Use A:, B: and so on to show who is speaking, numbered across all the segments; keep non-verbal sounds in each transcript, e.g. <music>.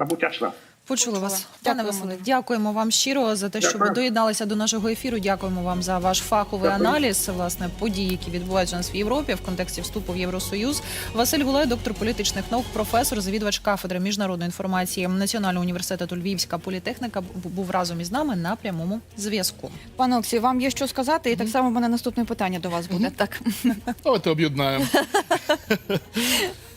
A: Набуття членом.
B: Почули
C: Почула.
B: вас, пане
C: Дякуємо.
B: Василе. Дякуємо вам щиро за те, що ви доєдналися до нашого ефіру. Дякуємо вам за ваш фаховий
A: Дякую.
B: аналіз власне подій, які відбуваються у нас в Європі в контексті вступу в Євросоюз. Василь Гулай, доктор політичних наук, професор, завідувач кафедри міжнародної інформації Національного університету Львівська політехніка, був разом із нами на прямому зв'язку.
C: Пане Олексію, вам є що сказати, і так само в мене наступне питання до вас буде. Так
D: Давайте об'єднаємо. <laughs>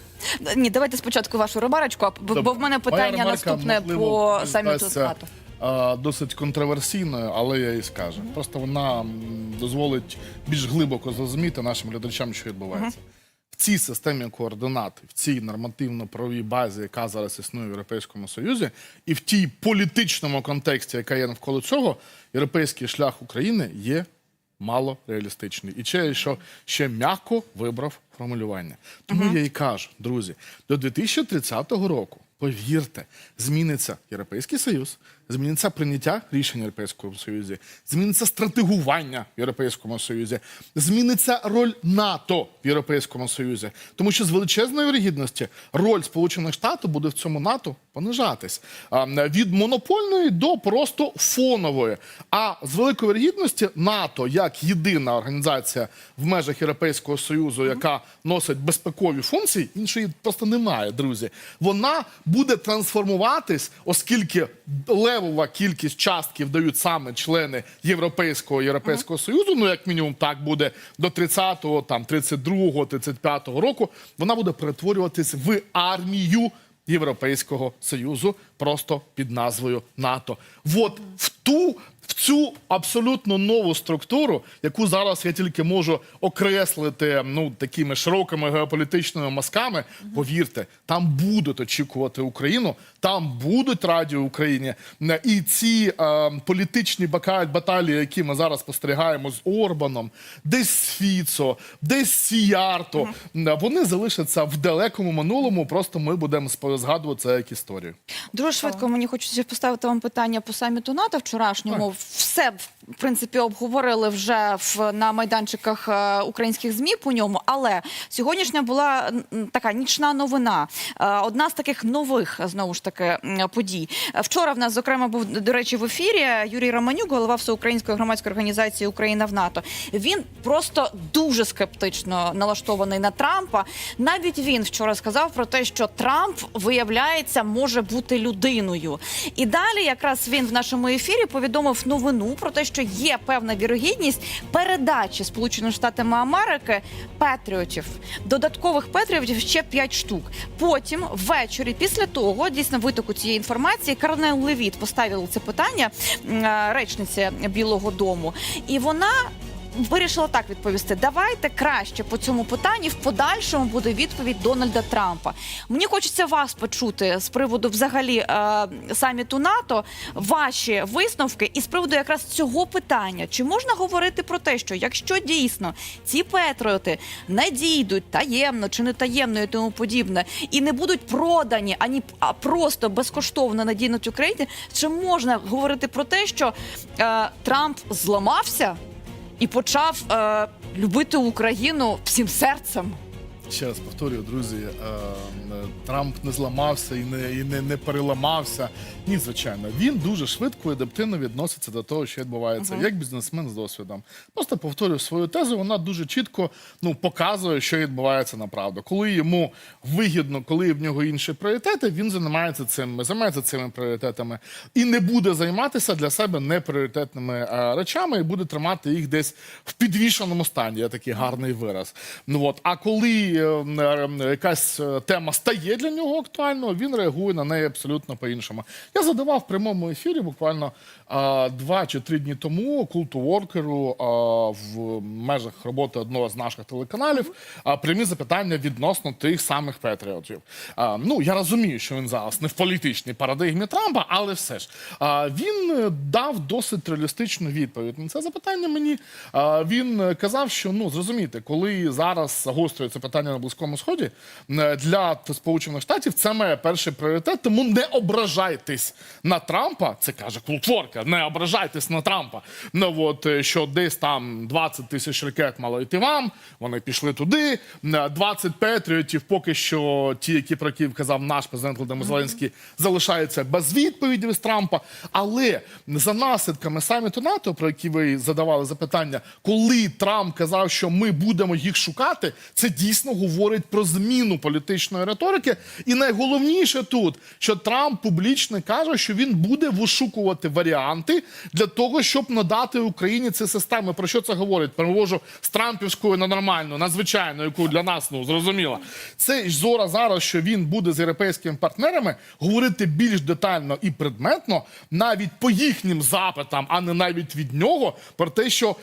C: ні, давайте спочатку вашу ремарочку, а бо, бо в мене
D: Моя
C: питання
D: ремарка,
C: наступне
D: можливо,
C: по саміту
D: здасться,
C: НАТО.
D: а, Досить контроверсійною, але я їй скажу. Просто вона м, дозволить більш глибоко зрозуміти нашим глядачам, що відбувається. В цій системі координат, в цій нормативно-правовій базі, яка зараз існує в Європейському Союзі, і в тій політичному контексті, яка є навколо цього, європейський шлях України є мало реалістичний. І ще, що ще м'яко вибрав формулювання. Тому я і кажу, друзі, до 2030 року, повірте, зміниться Європейський Союз, зміниться прийняття рішень в Європейському Союзі, зміниться стратегування в Європейському Союзі, зміниться роль НАТО в Європейському Союзі. Тому що з величезної вірогідності роль Сполучених Штатів буде в цьому НАТО понижатись від монопольної до просто фонової. А з великої вірогідності НАТО як єдина організація в межах Європейського Союзу, яка носить безпекові функції, іншої просто немає, друзі. Вона буде трансформуватись, оскільки левова кількість частків дають саме члени Європейського Європейського Союзу. Ну як мінімум, так буде до 30-го, там 32-го, 35-го року. Вона буде перетворюватись в армію. Європейського союзу просто під назвою НАТО. От в ту в цю абсолютно нову структуру, яку зараз я тільки можу окреслити ну такими широкими геополітичними мазками. Повірте, там будуть очікувати Україну, там будуть раді Україні. І ці е, політичні баталії, які ми зараз спостерігаємо з Орбаном, десь з Фіцо, десь з Сіярто, е, вони залишаться в далекому минулому. Просто ми будемо згадувати це як історію.
C: Дуже швидко мені хочеться поставити вам питання по саміту НАТО вчорашньому. Все в принципі обговорили вже в на майданчиках е, українських змі по ньому. Але сьогоднішня була така нічна новина. Е, Одна з таких нових знову ж таки подій. Вчора в нас зокрема був до речі в ефірі Юрій Романюк, голова всеукраїнської громадської організації Україна в НАТО. Він просто дуже скептично налаштований на Трампа. Навіть він вчора сказав про те, що Трамп виявляється може бути людиною. І далі, якраз він в нашому ефірі повідомив новину про те, що є певна вірогідність передачі Сполученими Штатами Америки патріотів, додаткових патріотів ще 5 штук. Потім ввечері, після того, дійсно витоку цієї інформації, Карнел Левіт поставила це питання е, речниці Білого Дому, і вона. Вирішила так відповісти. Давайте краще по цьому питанні в подальшому буде відповідь Дональда Трампа. Мені хочеться вас почути з приводу взагалі е, саміту НАТО, ваші висновки, і з приводу якраз цього питання. Чи можна говорити про те, що якщо дійсно ці патріоти надійдуть таємно чи не таємно і тому подібне, і не будуть продані, ані а просто безкоштовно надійнуть Україні, чи можна говорити про те, що е, Трамп зламався? І почав е, любити Україну всім серцем.
D: Ще раз повторюю, друзі, е, Трамп не зламався і не, і не, не переламався. Ні, звичайно, він дуже швидко і адаптивно відноситься до того, що відбувається, як бізнесмен з досвідом. Просто повторюю свою тезу. Вона дуже чітко ну показує, що відбувається направду. Коли йому вигідно, коли в нього інші пріоритети, він займається цим, займається цими пріоритетами і не буде займатися для себе непріоритетними е, речами, і буде тримати їх десь в підвішеному стані. Є такий гарний вираз. Ну от а коли е, якась е, тема стає для нього актуальною, він реагує на неї абсолютно по-іншому. Я задавав в прямому ефірі буквально два чи три дні тому культу воркеру а, в межах роботи одного з наших телеканалів прямі запитання відносно тих самих патріотів. Ну я розумію, що він зараз не в політичній парадигмі Трампа, але все ж він е, дав досить реалістичну відповідь на це запитання. Мені він е, казав, що ну зрозумійте, коли зараз загострюється питання питання на Близькому Сході е, для Сполучених Штатів це має перший пріоритет. Тому не ображайтесь на Трампа. Це каже Клутворка. Не ображайтесь на Трампа. Ну от е, що десь там 20 тисяч ракет мало йти вам. Вони пішли туди. Е, 20 петріотів. Поки що ті, які про які казав наш президент Володимир Зеленський, залишаються без відповіді від Трампа. Але за наслідками саміту НАТО, про які ви задавали запитання, коли Трамп казав, що ми будемо їх шукати, це дійсно говорить про зміну політичної риторики. І найголовніше тут, що Трамп публічно каже, що він буде вишукувати варіанти для того, щоб надати Україні ці системи. Про що це говорить? Перевожу з Трампівською на нормальну, на звичайну, яку для нас ну зрозуміло. Це зора зараз, що він буде з європейськими партнерами говорити більш детально і предметно, навіть по їхнім запитам, а не навіть від нього, про те, що е,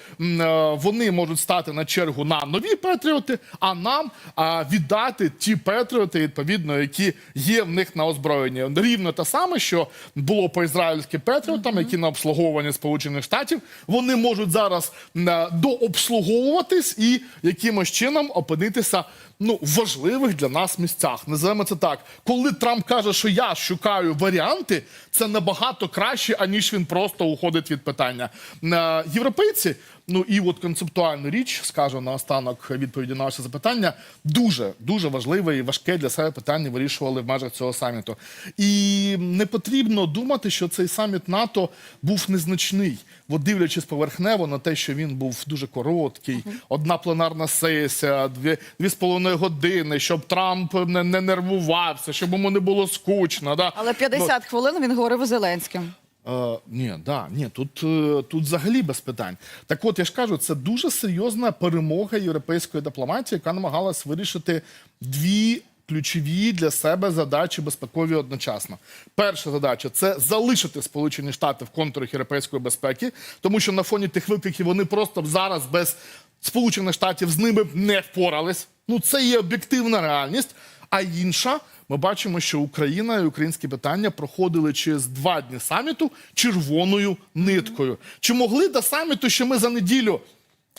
D: вони можуть стати на чергу на нові патріоти, а нам а, віддати ті патріоти, відповідно, які є в них на озброєнні. Рівно те саме, що було по ізраїльським патріотам, які на обслуговуванні Сполучених Штатів, вони можуть зараз е, дообслуговуватись і якимось чином опинитися ну, в важливих для нас місцях. Називаємо це так. Коли Трамп каже, що я шукаю варіанти, це набагато краще, аніж він просто уходить від питання. Е, Європейці, ну і от концептуальну річ, скажу наостанок відповіді на ваше запитання, дуже дуже важливе і важке для себе питання вирішували в межах цього саміту. І не потрібно думати, що цей саміт НАТО був незначний. От дивлячись поверхнево на те, що він був дуже короткий, одна пленарна сесія, дві, дві з половиною години, щоб Трамп не, не нервувався, щоб йому не було скучно. Да?
C: Але 50 хвилин він говорив із Зеленським.
D: Е, ні, да, ні, тут, е, тут взагалі без питань. Так от я ж кажу, це дуже серйозна перемога європейської дипломатії, яка намагалась вирішити дві ключові для себе задачі безпекові одночасно. Перша задача це залишити Сполучені Штати в контурах європейської безпеки, тому що на фоні тих викликів вони просто зараз без Сполучених Штатів з ними не впорались. Ну це є об'єктивна реальність. А інша, ми бачимо, що Україна і українські питання проходили через два дні саміту червоною ниткою. Чи могли до саміту, що ми за неділю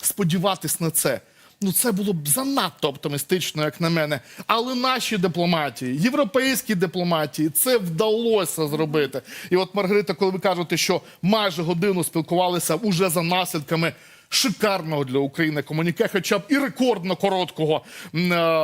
D: сподіватись на це? Ну, це було б занадто оптимістично, як на мене. Але наші дипломатії, європейські дипломатії, це вдалося зробити. І от Маргарита, коли ви кажете, що майже годину спілкувалися уже за наслідками шикарного для України комуніке, хоча б і рекордно короткого е,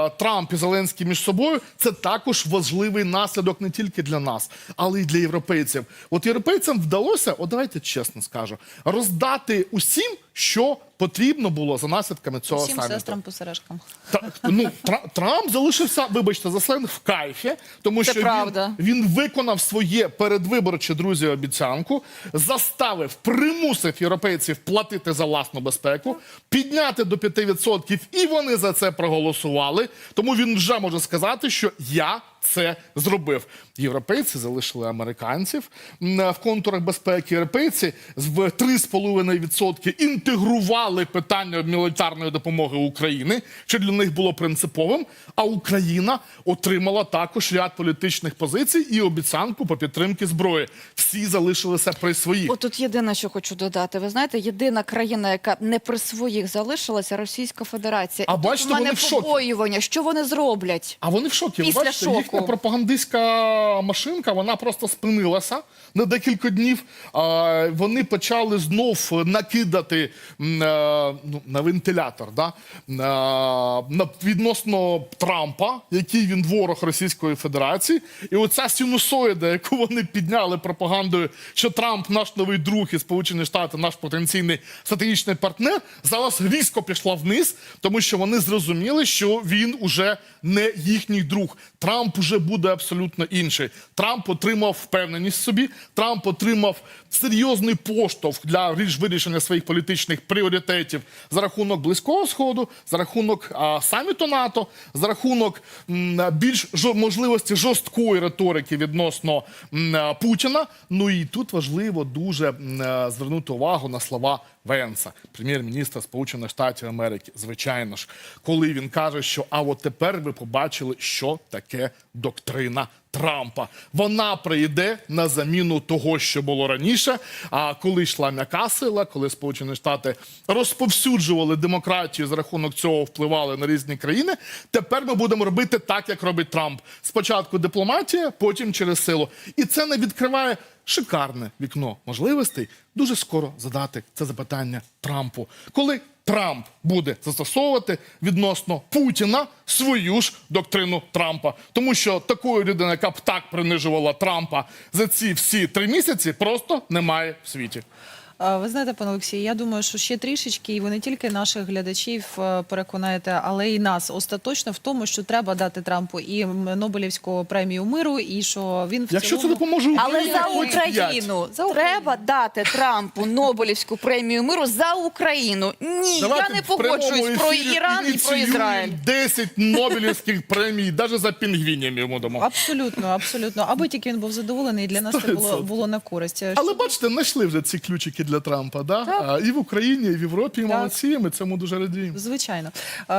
D: Трамп і Зеленський між собою, це також важливий наслідок не тільки для нас, але й для європейців. От європейцям вдалося, от давайте чесно скажу, роздати усім, що потрібно було за наслідками цього
B: Всім
D: саміту.
B: сестрам по сережкам.
D: Та, ну, Тра- Трамп залишився, вибачте, за сленг в кайфі, тому
C: Це
D: що
C: правда.
D: Він, він виконав своє передвиборче друзі обіцянку, заставив, примусив європейців платити за власну безпеку, підняти до 5%, і вони за це проголосували. Тому він вже може сказати, що я це зробив. Європейці залишили американців в контурах безпеки. Європейці в 3,5% інтегрували питання мілітарної допомоги України, що для них було принциповим. А Україна отримала також ряд політичних позицій і обіцянку по підтримки зброї. Всі залишилися при своїх.
C: От тут єдине, що хочу додати. Ви знаєте, єдина країна, яка не при своїх залишилася, Російська Федерація.
D: А
C: І тут
D: бачите,
C: мене
D: вони в шокі.
C: побоювання, що вони зроблять.
D: А вони в шокі.
C: Після
D: бачите,
C: шоку.
D: Їхня пропагандистська машинка вона просто спинилася на декілька днів. Вони почали знов накидати е, ну, на вентилятор да? на, відносно Трампа, який він ворог Російської Федерації. І оця синусоїда, яку вони підняли пропагандою, що Трамп наш новий друг і Сполучені Штати, наш потенційний стратегічний партнер, зараз різко пішла вниз, тому що вони зрозуміли, що він уже не їхній друг. Трамп уже буде абсолютно інший. Трамп отримав впевненість в собі. Трамп отримав серйозний поштовх для ріш- вирішення своїх політичних пріоритетів за рахунок близького сходу, за рахунок а, саміту НАТО, за рахунок м, більш жо- можливості жорсткої риторики відносно м, Путіна. Ну і тут важливо дуже м, звернути увагу на слова Венса, прем'єр-міністра Сполучених Штатів Америки. Звичайно ж, коли він каже, що а от тепер ви побачили, що таке доктрина Трампа. Вона прийде на заміну того, що було раніше. А коли йшла м'яка сила, коли Сполучені Штати розповсюджували демократію за рахунок цього впливали на різні країни. Тепер ми будемо робити так, як робить Трамп. Спочатку дипломатія, потім через силу. І це не відкриває шикарне вікно можливостей дуже скоро задати це запитання Трампу. Коли Трамп буде застосовувати відносно Путіна свою ж доктрину Трампа, тому що такої людини, яка б так принижувала Трампа за ці всі три місяці, просто немає в світі.
B: Ви знаєте, пане Олексій, я думаю, що ще трішечки, і ви не тільки наших глядачів е, переконаєте, але і нас остаточно в тому, що треба дати Трампу і Нобелівську премію миру, і що він в
D: Якщо це
B: цілому...
D: допоможе
C: Але за
D: хоч.
C: Україну
B: За Україну.
C: треба дати Трампу Нобелівську премію миру за Україну. Ні,
D: Давайте
C: я не
D: в прямому
C: погоджуюсь про
D: ефірі
C: Іран і про
D: ініціюємо
C: Ізраїль.
D: 10 Нобелівських премій, навіть за пінгвінів йому дамо.
B: Абсолютно, абсолютно. Аби тільки він був задоволений, і для нас це було,
D: 100%.
B: було на користь.
D: Але бачите, знайшли вже ці ключики для Трампа, да? А, і в Україні, і в Європі, і
B: Так.
D: молодці. Ми цьому дуже радіємо.
B: Звичайно,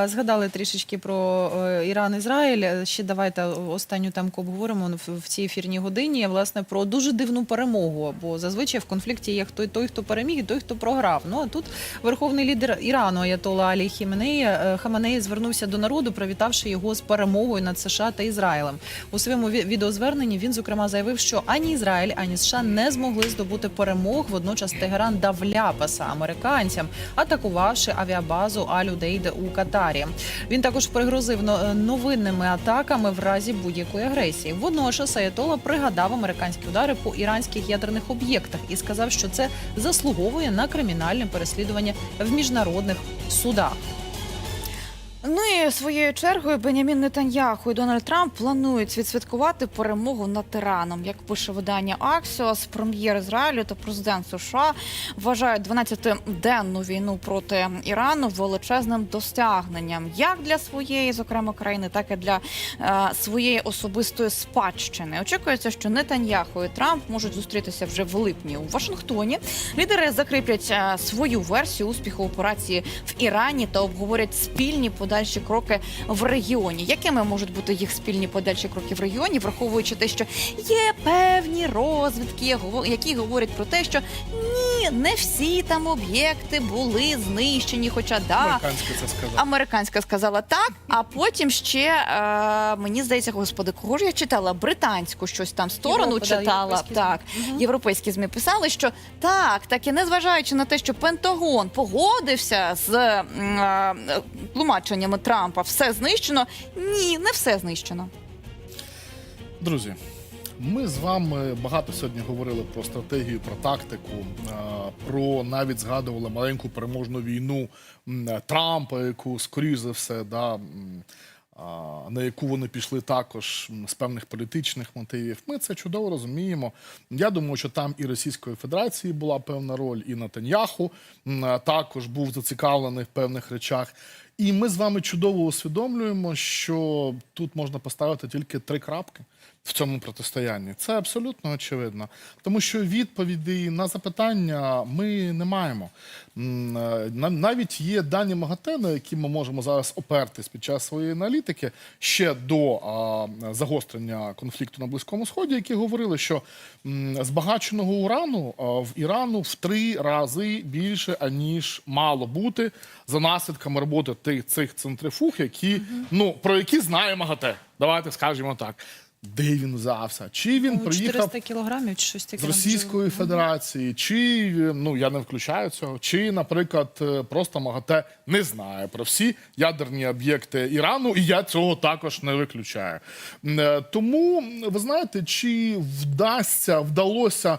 B: згадали трішечки про е, Іран Ізраїль. Е, Ще давайте останню темку обговоримо в- цій ефірній годині. Власне про дуже дивну перемогу. Бо зазвичай в конфлікті є хто той, хто переміг, і той, хто програв. Ну а тут верховний лідер Ірану Аятола Алі Хіменеї е, Хаменеї звернувся до народу, привітавши його з перемогою над США та Ізраїлем. У своєму ві- відеозверненні він зокрема заявив, що ані Ізраїль, ані США не змогли здобути перемог. Водночас Тегеран дав ляпаса американцям, атакувавши авіабазу Аль-Удейд у Катарі. Він також пригрозив новинними атаками в разі будь-якої агресії. Водночас Аятола пригадав американські удари по іранських ядерних об'єктах і сказав, що це заслуговує на кримінальне переслідування в міжнародних судах.
C: Ну і своєю чергою Бенямін Нетаньяху і Дональд Трамп планують відсвяткувати перемогу над тираном. Як пише видання Аксіос, прем'єр Ізраїлю та президент США вважають 12-денну війну проти Ірану величезним досягненням як для своєї, зокрема країни, так і для е, своєї особистої спадщини. Очікується, що Нетаньяху і Трамп можуть зустрітися вже в липні у Вашингтоні. Лідери закріплять е, свою версію успіху операції в Ірані та обговорять спільні подальші кроки в регіоні. Якими можуть бути їх спільні подальші кроки в регіоні, враховуючи те, що є певні розвідки, які говорять про те, що ні, не всі там об'єкти були знищені, хоча да.
D: Американське це сказав.
C: Американська сказала так, а потім ще е, мені здається, господи, кого ж я читала? Британську щось там сторону
B: Європа, да,
C: читала.
B: європейські
C: так,
B: ЗМІ.
C: європейські змі писали, що так, так і незважаючи на те, що Пентагон погодився з м, е, тлумаченнями Трампа, все знищено. Ні, не все знищено.
D: Друзі, ми з вами багато сьогодні говорили про стратегію, про тактику, е, про навіть згадували маленьку переможну війну Трампа, яку скоріш за все, да, на яку вони пішли також з певних політичних мотивів. Ми це чудово розуміємо. Я думаю, що там і Російської Федерації була певна роль, і Натаньяху також був зацікавлений в певних речах. І ми з вами чудово усвідомлюємо, що тут можна поставити тільки три крапки в цьому протистоянні. Це абсолютно очевидно, тому що відповідей на запитання ми не маємо. Е, на- Навіть є дані МАГАТЕ, на які ми можемо зараз опертись під час своєї аналітики ще до а, загострення конфлікту на Близькому Сході, які говорили, що збагаченого урану в Ірану в три рази більше аніж мало бути за наслідками роботи тих цих центрифуг, які ну про які знає МАГАТЕ. Давайте скажемо так. Де він взявся? Чи він
B: Ну,
D: приїхав
B: 400 кілограмів чи щось таке.
D: з Російської Федерації, чи ну я не включаю цього, чи, наприклад, е, просто МАГАТЕ не знає про всі ядерні об'єкти Ірану, і я цього також не виключаю. Е, Тому ви знаєте, чи вдасться, вдалося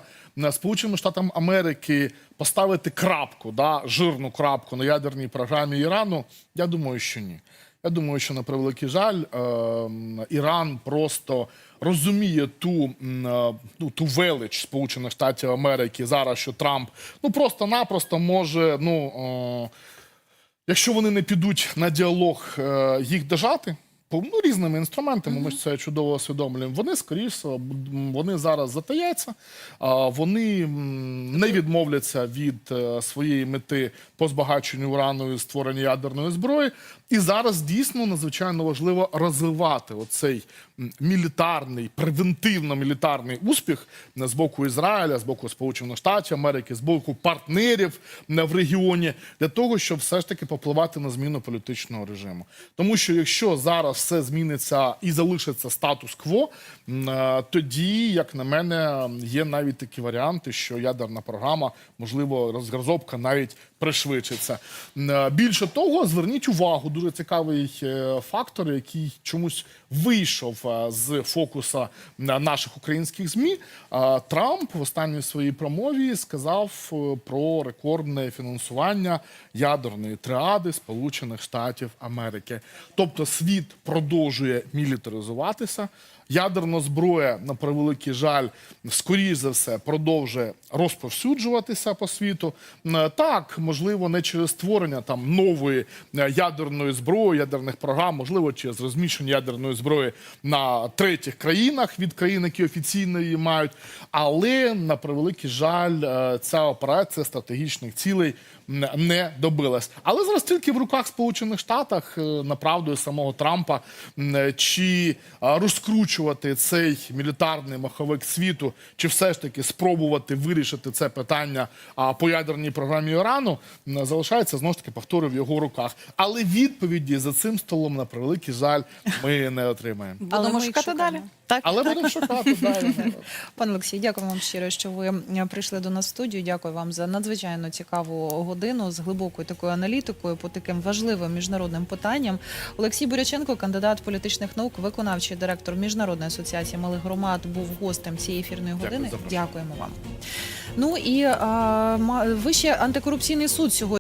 D: Сполученим Штатам Америки поставити крапку, да, жирну крапку на ядерній програмі Ірану? Я думаю, що ні. Я думаю, що на превеликий жаль, е, Іран просто розуміє ту, е, ну, ту велич Сполучених Штатів Америки зараз, що Трамп ну просто-напросто може, ну е, якщо вони не підуть на діалог е, їх дожати. Ну, різними інструментами, ми ж це чудово усвідомлюємо. Вони скоріше м, вони зараз затаяться, а, вони не відмовляться від е, своєї мети по збагаченню урану і створення ядерної зброї. І зараз дійсно надзвичайно важливо розвивати оцей мілітарний, превентивно-мілітарний успіх е, з боку Ізраїля, з боку Сполучених Штатів Америки, з боку партнерів е, в регіоні, для того, щоб все ж таки попливати на зміну політичного режиму. Тому що якщо зараз все зміниться і залишиться статус-кво, е, тоді, як на мене, є навіть такі варіанти, що ядерна програма, можливо, розробка навіть пришвидшиться. Більше того, зверніть увагу, дуже цікавий е, фактор, який чомусь вийшов е, з фокуса наших українських змі. Е, Трамп в останній своїй промові сказав е, про рекордне фінансування ядерної триади Сполучених Штатів Америки. Тобто світ продовжує мілітаризуватися. Ядерна зброя, на превеликий жаль, скоріш за все, продовжує розповсюджуватися по світу. Так, можливо, не через створення там нової е, ядерної зброї, ядерних програм, можливо, через розміщення ядерної зброї на третіх країнах від країн, які офіційно її мають. Але на превеликий жаль, е, ця операція стратегічних цілей не добилась. Але зараз тільки в руках Сполучених Штатах е, направду самого Трампа чи е, розкручувати цей мілітарний маховик світу, чи все ж таки спробувати вирішити це питання а, по ядерній програмі Ірану, залишається знову ж таки повторю в його руках. Але відповіді за цим столом на превеликий жаль ми не отримаємо.
C: Будемо
B: ми
C: шукати далі.
B: Так,
D: Але
B: так.
D: будемо шукати далі. <laughs>
B: Пане Олексій, дякую вам щиро, що ви прийшли до нас в студію. Дякую вам за надзвичайно цікаву годину з глибокою такою аналітикою по таким важливим міжнародним питанням. Олексій Буряченко, кандидат політичних наук, виконавчий директор Міжнародної асоціації малих громад, був гостем цієї ефірної години.
D: Дякую.
B: Дякуємо вам. Ну і а, Вищий антикорупційний суд сьогодні.